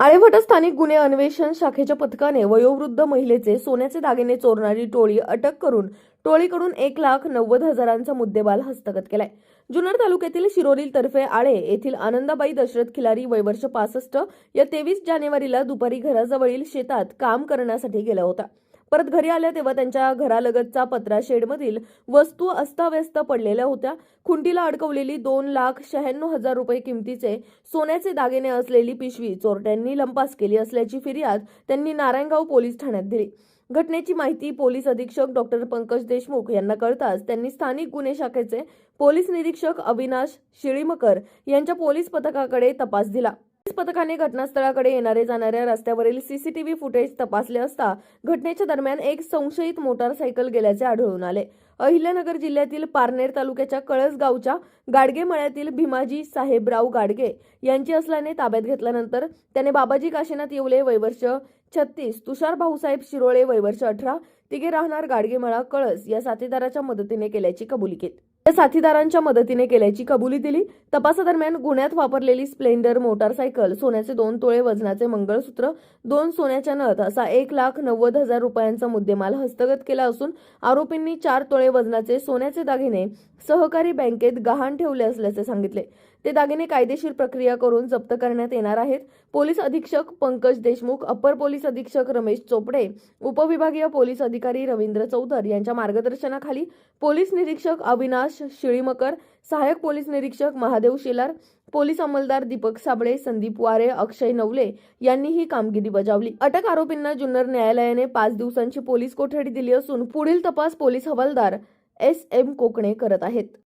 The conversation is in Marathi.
आळेभट स्थानिक गुन्हे अन्वेषण शाखेच्या पथकाने वयोवृद्ध महिलेचे सोन्याचे दागिने चोरणारी टोळी अटक करून टोळीकडून एक लाख नव्वद हजारांचा मुद्देमाल हस्तगत केलाय. जुन्नर तालुक्यातील शिरोरी तर्फे आळे येथील आनंदाबाई दशरथ खिलारी वयवर्ष पासष्ट या तेवीस जानेवारीला दुपारी घराजवळील शेतात काम करण्यासाठी गेला होता. परत घरी आल्या तेव्हा त्यांच्या घरालगतचा पत्रा शेडमधील वस्तू अस्ताव्यस्त पडलेल्या होत्या. खुंटीला अडकवलेली दोन लाख शहाण्णव हजार रुपये किमतीचे सोन्याचे दागिने असलेली पिशवी चोरट्यांनी लंपास केली असल्याची फिर्याद त्यांनी नारायणगाव पोलीस ठाण्यात दिली. घटनेची माहिती पोलीस अधीक्षक डॉक्टर पंकज देशमुख यांना कळताच त्यांनी स्थानिक गुन्हे शाखेचे पोलीस निरीक्षक अविनाश शिळीमकर यांच्या पोलीस पथकाकडे तपास दिला. पथकाने घटनास्थळाकडे येणारे जाणाऱ्या रस्त्यावरील सीसीटीव्ही फुटेज तपासले असता घटनेच्या दरम्यान एक संशयित मोटारसायकल गेल्याचे आढळून आले. अहिल्यानगर जिल्ह्यातील पारनेर तालुक्याच्या कळसगावच्या गाडगे मळ्यातील भीमाजी साहेबराव गाडगे यांची असल्याने ताब्यात घेतल्यानंतर त्याने बाबाजी काशीनाथ येवले वैवर्ष छत्तीस तुषार भाऊसाहेब शिरोळे वैवर्ष अठरा तिघे राहणार गाडगेमळा कळस या साथीदाराच्या मदतीने केल्याची कबुली केली. साथीदारांच्या मदतीने केल्याची कबुली दिली. तपासादरम्यान गुन्ह्यात वापरलेली स्प्लेंडर मोटारसायकल सोन्याचे दोन तोळे वजनाचे मंगळसूत्र दोन सोन्याच्या नथ असा एक लाख नव्वद हजार रुपयांचा मुद्देमाल हस्तगत केला असून आरोपींनी चार तोळे वजनाचे सोन्याचे दागिने सहकारी बँकेत गहाण ठेवले असल्याचे सांगितले. ते दागिने कायदेशीर प्रक्रिया करून जप्त करण्यात येणार आहेत. पोलीस अधीक्षक पंकज देशमुख अप्पर पोलीस अधीक्षक रमेश चोपडे उपविभागीय पोलीस अधिकारी रवींद्र चौधर यांच्या मार्गदर्शनाखाली पोलीस निरीक्षक अविनाश शिळीमकर सहाय्यक पोलीस निरीक्षक महादेव शेलार पोलीस अंमलदार दीपक साबळे संदीप वारे अक्षय नवले यांनी ही कामगिरी बजावली. अटक आरोपींना जुन्नर न्यायालयाने पाच दिवसांची पोलीस कोठडी दिली असून पुढील तपास पोलीस हवालदार एस एम कोकणे करत आहेत.